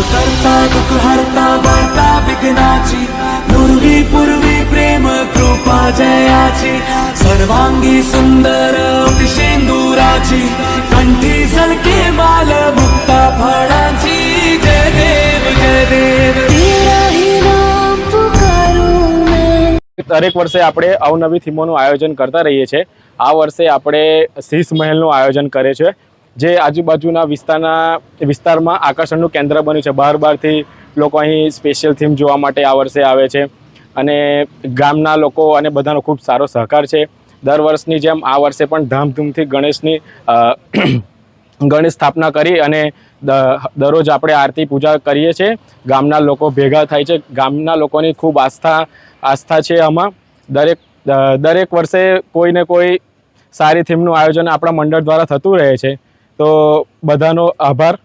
करता दुःख हरता वार्ता विघ्नाची पूर्वी पूर्वी प्रेम कृपा जयाची सर्वांगी सुंदर शेंदुराची कंठी सलके माल मुक्ता फळाची जय देव जय देव तेरा ही नाम पुकारूं मैं દરેક વર્ષે આપણે અવનવી થીમોનું આયોજન કરતા રહીએ છીએ આ વર્ષે આપણે શીશ મહેલનું આયોજન કરે છે જે આજુબાજુના વિસ્તારના, વિસ્તારમાં આકર્ષણનું કેન્દ્ર બન્યું છે. બહાર બહારથી લોકો અહીં સ્પેશિયલ થીમ જોવા માટે આ વર્ષે આવે છે. અને ગામના લોકો અને બધાનો ખૂબ સારો સહકાર છે. દર વર્ષની જેમ આ વર્ષે પણ ધામધૂમથી ગણેશની ગણેશ સ્થાપના કરી અને દરરોજ આપણે આરતી પૂજા કરીએ છીએ. ગામના લોકો ભેગા થાય છે. ગામના લોકોની ખૂબ આસ્થા આસ્થા છે આમાં. દરેક દરેક વર્ષે કોઈને કોઈ સારી થીમનું આયોજન આપણા મંડળ દ્વારા થતું રહે છે. તો બધાનો આભાર.